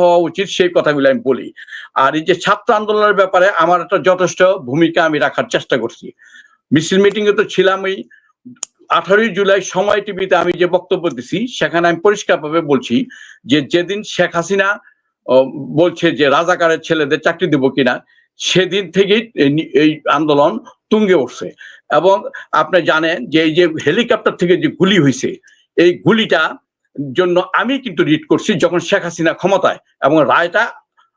হওয়া উচিত, সেই কথাগুলো আমি বলি। আর এই যে ছাত্র আন্দোলনের ব্যাপারে আমার একটা যথেষ্ট ভূমিকা আমি রাখার চেষ্টা করছি। মিছিল মিটিং এ তো ছিলামই। আঠারোই জুলাই সময় টিভিতে আমি যে বক্তব্য দিছি, সেখানে আমি পরিষ্কারভাবে বলছি যে যেদিন শেখ হাসিনা বলছে যে রাজাকারের ছেলেদের চাকরি দেবো কিনা, সেদিন থেকেই এই আন্দোলন তুঙ্গে উঠছে। এবং আপনি জানেন যে এই যে হেলিকপ্টার থেকে যে গুলি হয়েছে এই গুলিটা জন্য আমি কিন্তু রিড করছি যখন শেখ হাসিনা ক্ষমতায় এবং রায়টা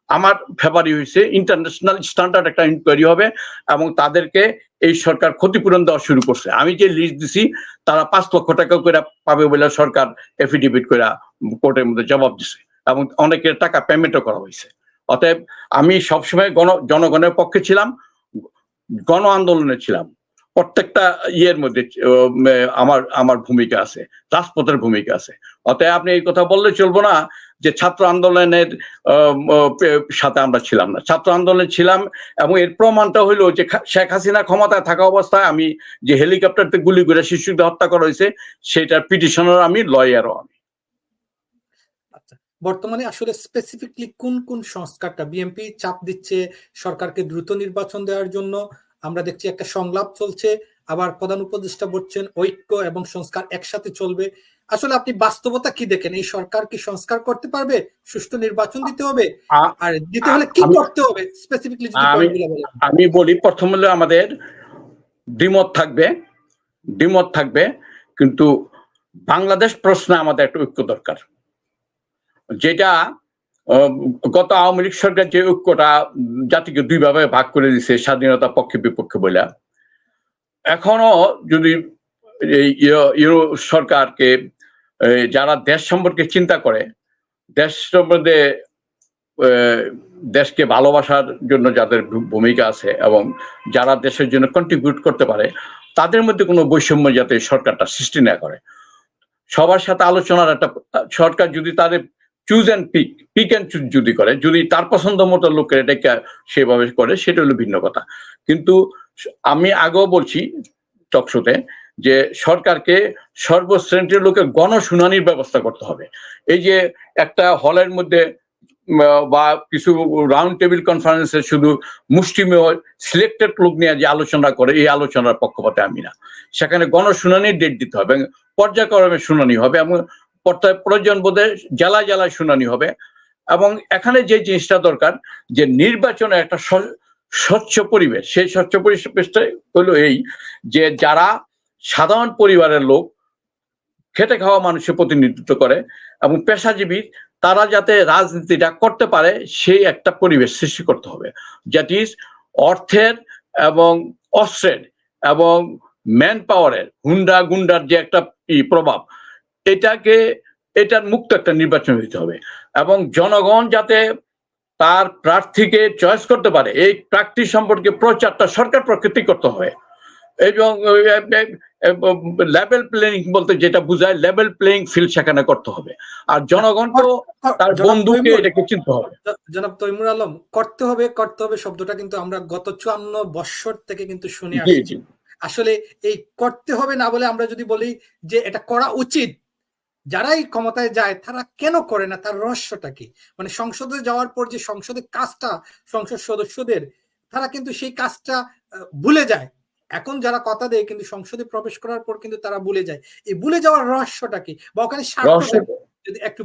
আমার ফেভারি হয়েছে ইন্টারন্যাশনাল স্ট্যান্ডার্ড একটা ইনকোয়ারি হবে এবং তাদেরকে এই সরকার ক্ষতিপূরণ দেওয়া শুরু করছে। আমি যে লিস্ট দিছি, তারা পাঁচ লক্ষ টাকা করে পাবে বলে সরকার এফিডেভিট করে কোর্টের মধ্যে জবাব দিছে এবং অনেকের টাকা পেমেন্টও করা হয়েছে। অতএব আমি সবসময় গণ, জনগণের পক্ষে ছিলাম, গণ আন্দোলনে ছিলাম। প্রত্যেকটা ইয়ের মধ্যে আমার আমার ভূমিকা আছে, রাজপথের ভূমিকা আছে। অতএব আপনি এই কথা বললে চলবো না যে ছাত্র আন্দোলনের সাথে আমরা ছিলাম না। ছাত্র আন্দোলনে ছিলাম এবং এর প্রমাণটা হইল যে শেখ হাসিনা ক্ষমতায় থাকা অবস্থায় আমি যে হেলিকপ্টারতে গুলি করে শিশুদের হত্যা করা হয়েছে, সেটার পিটিশনার আমি লয়ারও আমি। আচ্ছা বর্তমানে আসলে স্পেসিফিকলি কোন কোন সংস্কারটা? বিএনপি চাপ দিচ্ছে সরকারকে দ্রুত নির্বাচন দেওয়ার জন্য। আমরা দেখছি একটা সংলাপ চলছে, আবার প্রধান উপদেষ্টা বলছেন ঐক্য এবং সংস্কার একসাথে চলবে। আসলে আপনি বাস্তবতা কি দেখেন? এই সরকার কি সংস্কার করতে পারবে? সুষ্ঠু নির্বাচন দিতে হবে? আর দিতে হলে কি করতে হবে? স্পেসিফিকলি আমি- বলি প্রথম হলো আমাদের দ্বিমত থাকবে দ্বিমত থাকবে কিন্তু বাংলাদেশ প্রশ্নে আমাদের একটা ঐক্য দরকার। যেটা গত আওয়ামী লীগ সরকার যে ঐক্যটা জাতিকে দুই ভাবে ভাগ করে দিছে স্বাধীনতা পক্ষে বিপক্ষে বলে এখনও যদি এই ইউ- ইউরো সরকারকে এই যারা দেশ সম্পর্কে চিন্তা করে, দেশ সম্বন্ধে দেশকে ভালোবাসার জন্য যাদের ভূমিকা আছে এবং যারা দেশের জন্য কন্ট্রিবিউট করতে পারে, তাদের মধ্যে কোনো বৈষম্য যাতে সরকারটা সৃষ্টি না করে। সবার সাথে আলোচনার একটা, সরকার যদি তাদের choose and pick pick and choose যদি করে, যদি তার পছন্দ মতো লোকের এটাকে সেভাবে করে, সেটা হলো ভিন্ন কথা। কিন্তু আমি আগেও বলছি টকশোতে যে সরকারকে সর্বশ্রেণীর লোকের গণশুনানির ব্যবস্থা করতে হবে। এই যে একটা হলের মধ্যে বা কিছু রাউন্ড টেবিল কনফারেন্সে শুধু মুষ্টিমেয় সিলেক্টেড লোক নিয়ে যে আলোচনা করে, এই আলোচনার পক্ষপাতে আমি না। সেখানে গণশুনানির ডেট দিতে হবে পর্যায়ক্রমে শুনানি হবে এবং প্রয়োজন বোধে জেলায় জেলায় শুনানি হবে এবং এখানে যে জিনিসটা দরকার যে নির্বাচনে একটা স্বচ্ছ পরিবেশ। সেই স্বচ্ছ পরিবেশটা হলো এই যে যারা সাধারণ পরিবারের লোক খেটে খাওয়া মানুষের প্রতিনিধিত্ব করে এবং পেশাজীবী, তারা যাতে রাজনীতিটা করতে পারে, সেই একটা পরিবেশ সৃষ্টি করতে হবে। দ্যাট ইজ অর্থের এবং অস্ত্রের এবং ম্যান পাওয়ারের হুন্ডা গুন্ডার যে একটা প্রভাব, এটাকে, এটার মুক্ত একটা নির্বাচন হইতে হবে। এবং জনগণ যাতে তার প্রার্থীকে চয়েস করতে পারে, এই প্রার্থী সম্পর্কে প্রচারটা সরকার প্রকৃতি করতে হবে। এবং লেভেল প্লেয়িং বলতে যেটা বোঝায় লেভেল প্লেয়িং ফিল্ড সেখানে করতে হবে। আর জনগণকেও তার বন্ধুকে এটাকে চিনতে হবে। জনাব তৈমুর আলম করতে হবে করতে হবে শব্দটা কিন্তু আমরা গত চুয়ান্ন বৎসর থেকে কিন্তু শুনে আসছি। আসলে এই করতে হবে না বলে আমরা যদি বলি যে এটা করা উচিত যারাই ক্ষমতায় যায় তারা কেন করে না? তার রহস্যটা কি? মানে সংসদে যাওয়ার পর যে সংসদের কাজটা সংসদ সদস্যদের তারা কিন্তু সেই কাজটা ভুলে যায়। এখন যারা কথা দেয় কিন্তু সংসদে প্রবেশ করার পর কিন্তু তারা ভুলে যায়। এই ভুলে যাওয়ার রহস্যটা কি? বা ওখানে যদি একটু